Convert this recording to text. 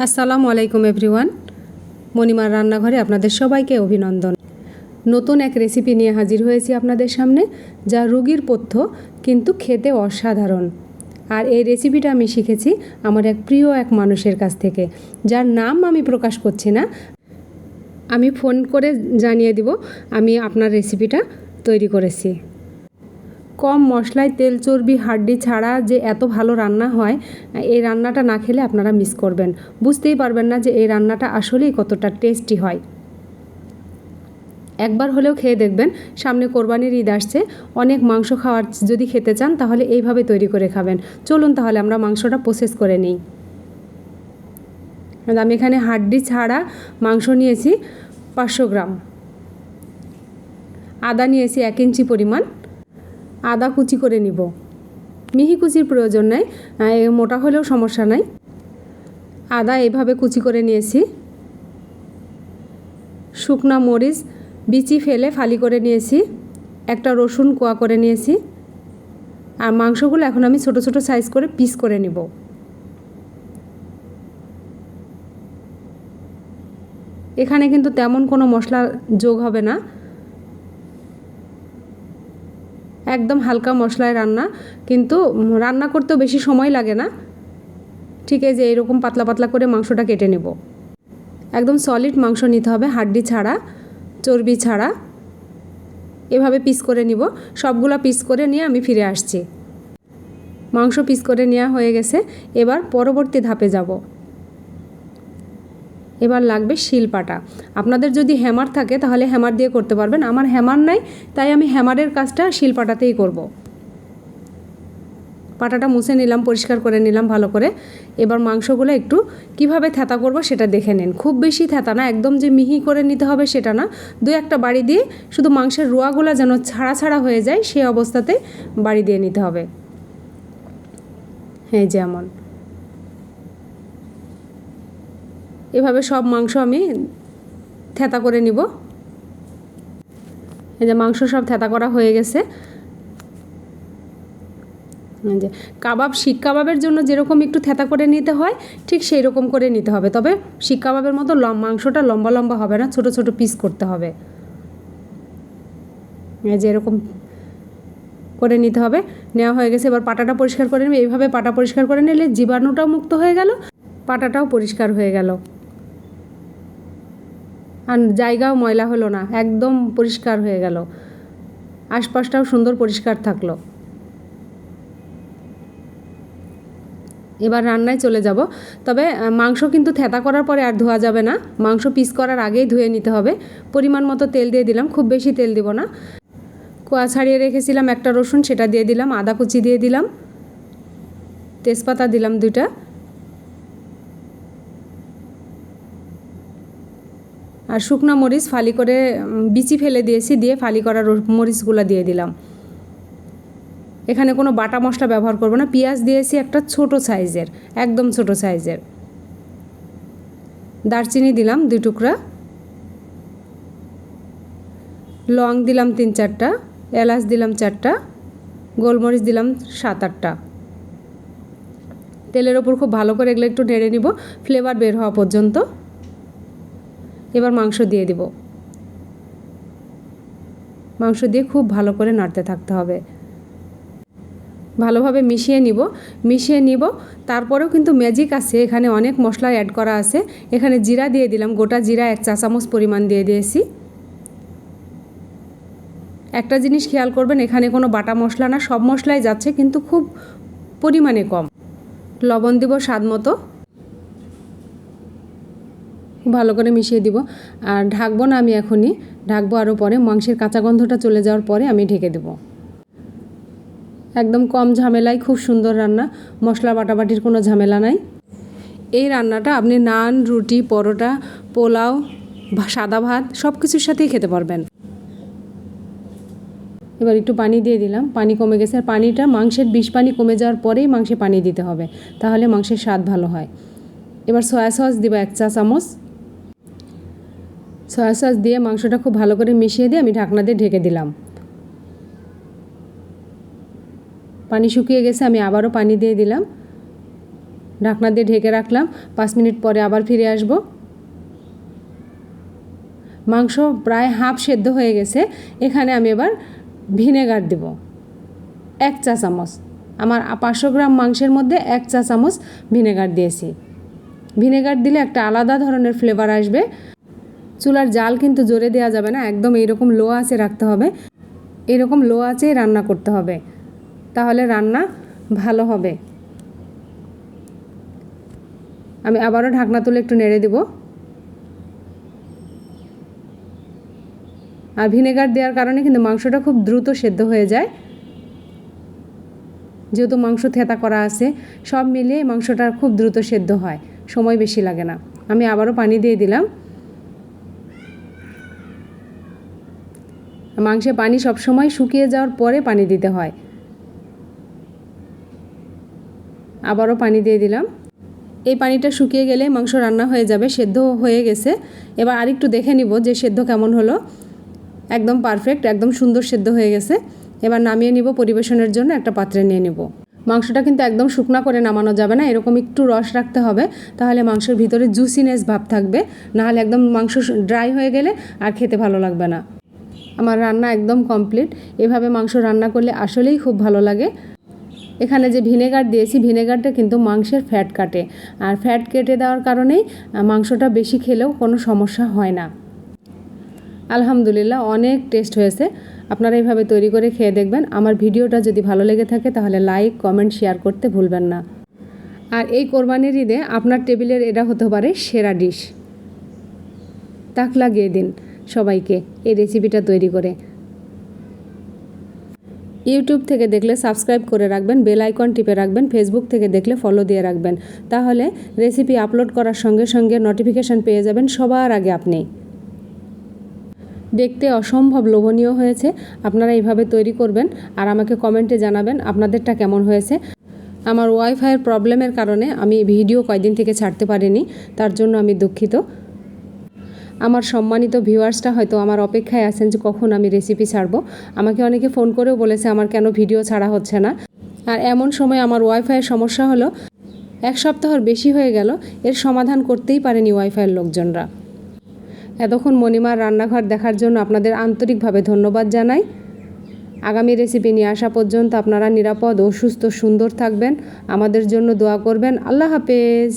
আসসালামু আলাইকুম এভরিওয়ান। মণিমার রান্নাঘরে আপনাদের সবাইকে অভিনন্দন। নতুন এক রেসিপি নিয়ে হাজির হয়েছি আপনাদের সামনে, যা রুগীর পথ্য, কিন্তু খেতে অসাধারণ। আর এই রেসিপিটা আমি শিখেছি আমার এক প্রিয় এক মানুষের কাছ থেকে, যার নাম আমি প্রকাশ করছি না। আমি ফোন করে জানিয়ে দিব, আমি আপনার রেসিপিটা তৈরি করেছি। কম মশলায় তেল চর্বি, হাড্ডি ছাড়া যে এত ভালো রান্না হয়, এই রান্নাটা না খেলে আপনারা মিস করবেন। বুঝতেই পারবেন না যে এই রান্নাটা আসলেই কতটা টেস্টি হয়। একবার হলেও খেয়ে দেখবেন, সামনে কোরবানির ঈদ আসছে, অনেক মাংস খাওয়ার যদি খেতে চান, তাহলে এইভাবে তৈরি করে খাবেন। চলুন তাহলে আমরা মাংসটা প্রসেস করে নিই। আমি এখানে হাড্ডি ছাড়া মাংস নিয়েছি পাঁচশো গ্রাম। আদা নিয়েছি এক ইঞ্চি পরিমাণ। আদা কুচি করে নিব। মিহি কুচির প্রয়োজন নাই মোটা হলেও সমস্যা নাই। আদা এভাবে কুচি করে নিয়েছি। শুকনা মরিচ বিচি ফেলে ফালি করে নিয়েছি। একটা রসুন কোয়া করে নিয়েছি। আর মাংসগুলো এখন আমি ছোট ছোট সাইজ করে পিস করে নিব। এখানে কিন্তু তেমন কোনো মশলা যোগ হবে না। একদম হালকা মশলায় রান্না, কিন্তু রান্না করতেও বেশি সময় লাগে না। ঠিক আছে যে এরকম পাতলা পাতলা করে মাংসটা কেটে নেব। একদম সলিড মাংস নিতে হবে, হাড্ডি ছাড়া, চর্বি ছাড়া। এভাবে পিস করে নিব। সবগুলো পিস করে নিয়ে আমি ফিরে আসছি। মাংস পিস করে নেওয়া হয়ে গেছে। এবার পরবর্তী ধাপে যাব। এবার লাগবে শিলপাটা। আপনাদের যদি হ্যামার থাকে তাহলে হ্যামার দিয়ে করতে পারবেন। আমার হ্যামার নাই, তাই আমি হ্যামারের কাজটা শিলপাটাতেই করব। পাটাটা মুছে নিলাম, পরিষ্কার করে নিলাম ভালো করে। এবার মাংসগুলো একটু কীভাবে থেতা করব সেটা দেখে নিন। খুব বেশি থেতা না, একদম যে মিহি করে নিতে হবে সেটা না। দু একটা বাড়ি দিয়ে শুধু মাংসের রোয়াগুলো যেন ছাড়া ছাড়া হয়ে যায় সেই অবস্থাতে বাড়ি দিয়ে নিতে হবে। হ্যাঁ যেমন এভাবে সব মাংস আমি থেতা করে নিব। এই যে মাংস সব থেতা করা হয়ে গেছে। যে কাবাব শিক কাবাবের জন্য যেরকম একটু থেতা করে নিতে হয়, ঠিক সেই রকম করে নিতে হবে। তবে শিক কাবাবের মতো মাংসটা লম্বা লম্বা হবে না, ছোট ছোট পিস করতে হবে। যে এরকম করে নিতে হবে। নেওয়া হয়ে গেছে, এবার পাটাটা পরিষ্কার করে নেবে। এইভাবে পাটা পরিষ্কার করে নিলে জীবাণুটাও মুক্ত হয়ে গেল, পাটাটাও পরিষ্কার হয়ে গেল। আর জায়গাও ময়লা হলো না, একদম পরিষ্কার হয়ে গেল। আশপাশটাও সুন্দর পরিষ্কার থাকল। এবার রান্নায় চলে যাব। তবে মাংস কিন্তু থেতা করার পরে আর ধোয়া যাবে না। মাংস পিস করার আগেই ধুয়ে নিতে হবে। পরিমাণ মতো তেল দিয়ে দিলাম, খুব বেশি তেল দিব না। কোয়া ছাড়িয়ে রেখেছিলাম একটা রসুন, সেটা দিয়ে দিলাম, আদা কুচি দিয়ে দিলাম। তেজপাতা দিলাম দুইটা। আর শুকনো মরিচ ফালি করে বিচি ফেলে দিয়েছি, দিয়ে ফালি করা মরিচগুলো দিয়ে দিলাম। এখানে কোনো বাটা মশলা ব্যবহার করব না। পেঁয়াজ দিয়েছি একটা ছোট সাইজের, একদম ছোট সাইজের। দারচিনি দিলাম দুই টুকরা। লং দিলাম তিন চারটা, এলাচ দিলাম চারটা, গোলমরিচ দিলাম সাত আটটা। তেলের ওপর খুব ভালো করে এগুলো একটু নেড়ে নিব, ফ্লেভার বের হওয়া পর্যন্ত। এবার মাংস দিয়ে দিব। মাংস দিয়ে খুব ভালো করে নাড়তে থাকতে হবে। ভালোভাবে মিশিয়ে নিব মিশিয়ে নিব। তারপরেও কিন্তু ম্যাজিক আছে, এখানে অনেক মশলা অ্যাড করা আছে। এখানে জিরা দিয়ে দিলাম, গোটা জিরা এক চা চামচ পরিমাণ দিয়ে দিয়েছি। একটা জিনিস খেয়াল করবেন, এখানে কোনো বাটা মশলা না, সব মশলাই যাচ্ছে, কিন্তু খুব পরিমাণে কম। লবণ দিব স্বাদ মতো। ভালো করে মিশিয়ে দিব। আর ঢাকবো না আমি এখনই। ঢাকবো আরও পরে। মাংসের কাঁচা গন্ধটা চলে যাওয়ার পরে আমি ঢেকে দেবো। একদম কম ঝামেলায়, খুব সুন্দর রান্না। মশলা বাটাবাটির কোনো ঝামেলা নাই। এই রান্নাটা আপনি নান, রুটি, পরোটা, পোলাও সাদা ভাত সব কিছুর সাথেই খেতে পারবেন। এবার একটু পানি দিয়ে দিলাম। পানি কমে গেছে। আর পানিটা, মাংসের বিষ পানি কমে যাওয়ার পরেই মাংসে পানি দিতে হবে। তাহলে মাংসের স্বাদ ভালো হয়। এবার সয়া সস দিব এক চা চামচ। সয়া সস দিয়ে মাংসটা খুব ভালো করে মিশিয়ে দিয়ে আমি ঢাকনা দিয়ে ঢেকে দিলাম। পানি শুকিয়ে গেছে, আমি আবারও পানি দিয়ে দিলাম। ঢাকনা দিয়ে ঢেকে রাখলাম। পাঁচ মিনিট পরে আবার ফিরে আসব। মাংস প্রায় হাফ সেদ্ধ হয়ে গেছে। এখানে আমি এবার ভিনেগার দেব। এক চা চামচ। আমার পাঁচশো গ্রাম মাংসের মধ্যে এক চা চামচ ভিনেগার দিয়েছি। ভিনেগার দিলে একটা আলাদা ধরনের ফ্লেভার আসবে। চুলার জাল কিন্তু জোরে দেওয়া যাবে না, একদম এইরকম লো আঁচে রাখতে হবে। এরকম লো আঁচেই রান্না করতে হবে। তাহলে রান্না ভালো হবে। আমি আবারও ঢাকনা তুলে একটু নেড়ে দেব। আর ভিনেগার দেওয়ার কারণে কিন্তু মাংসটা খুব দ্রুত সেদ্ধ হয়ে যায়। যেহেতু মাংস থেতা করা আছে, সব মিলিয়ে মাংসটা খুব দ্রুত সেদ্ধ হয়। সময় বেশি লাগে না। আমি আবারও পানি দিয়ে দিলাম। মাংসে পানি সবসময় শুকিয়ে যাওয়ার পরে পানি দিতে হয়। আবারও পানি দিয়ে দিলাম। এই পানিটা শুকিয়ে গেলে মাংস রান্না হয়ে যাবে, সেদ্ধ হয়ে গেছে। এবার আরেকটু দেখে নিব যে সেদ্ধ কেমন হলো। একদম পারফেক্ট একদম সুন্দর সেদ্ধ হয়ে গেছে। এবার নামিয়ে নিব, পরিবেশনের জন্য একটা পাত্রে নিয়ে নেব। মাংসটা কিন্তু একদম শুকনা করে নামানো যাবে না, এরকম একটু রস রাখতে হবে, তাহলে মাংসের ভিতরে জুসিনেস ভাব থাকবে। নাহলে একদম মাংস ড্রাই হয়ে গেলে আর খেতে ভালো লাগবে না। আমার রান্না একদম কমপ্লিট এভাবে মাংস রান্না করলে আসলেই খুব ভালো লাগে। এখানে যে ভিনেগার দিয়েছি, ভিনেগারটা কিন্তু মাংসের ফ্যাট কাটে। আর ফ্যাট কেটে দেওয়ার কারণেই মাংসটা বেশি খেলেও কোনো সমস্যা হয় না। আলহামদুলিল্লাহ, অনেক টেস্ট হয়েছে। আপনারা এইভাবে তৈরি করে খেয়ে দেখবেন। আমার ভিডিওটা যদি ভালো লেগে থাকে, তাহলে লাইক কমেন্ট শেয়ার করতে ভুলবেন না। আর এই কোরবানির ঈদে আপনার টেবিলের এটা হতে পারে সেরা ডিশ তাক লাগিয়ে দিন। সবাইকে এই রেসিপিটা তৈরি করে। ইউটিউব থেকে দেখলে সাবস্ক্রাইব করে রাখবেন বেল আইকন টিপে রাখবেন ফেসবুক থেকে দেখলে ফলো দিয়ে রাখবেন। তাহলে রেসিপি আপলোড করার সঙ্গে সঙ্গে নোটিফিকেশান পেয়ে যাবেন সবার আগে আপনি। দেখতে অসম্ভব লোভনীয় হয়েছে, আপনারা এইভাবে তৈরি করবেন আর আমাকে কমেন্টে জানাবেন আপনাদেরটা কেমন হয়েছে। আমার ওয়াইফাইয়ের প্রবলেমের কারণে আমি ভিডিও কয়দিন থেকে ছাড়তে পারিনি, তার জন্য আমি দুঃখিত। আমার সম্মানিত ভিউয়ার্সটা হয়তো আমার অপেক্ষায় আছেন যে কখন আমি রেসিপি ছাড়বো। আমাকে অনেকে ফোন করেও বলেছে, আমার কেন ভিডিও ছাড়া হচ্ছে না? আর এমন সময় আমার ওয়াইফাইয়ের সমস্যা হলো, এক সপ্তাহর বেশি হয়ে গেল, এর সমাধান করতেই পারেনি ওয়াইফাইয়ের লোকজনরা। এতক্ষণ মণিমার রান্নাঘর দেখার জন্য আপনাদের আন্তরিকভাবে ধন্যবাদ জানাই। আগামী রেসিপি নিয়ে আসা পর্যন্ত আপনারা নিরাপদ ও সুস্থ সুন্দর থাকবেন। আমাদের জন্য দোয়া করবেন। আল্লাহ হাফেজ।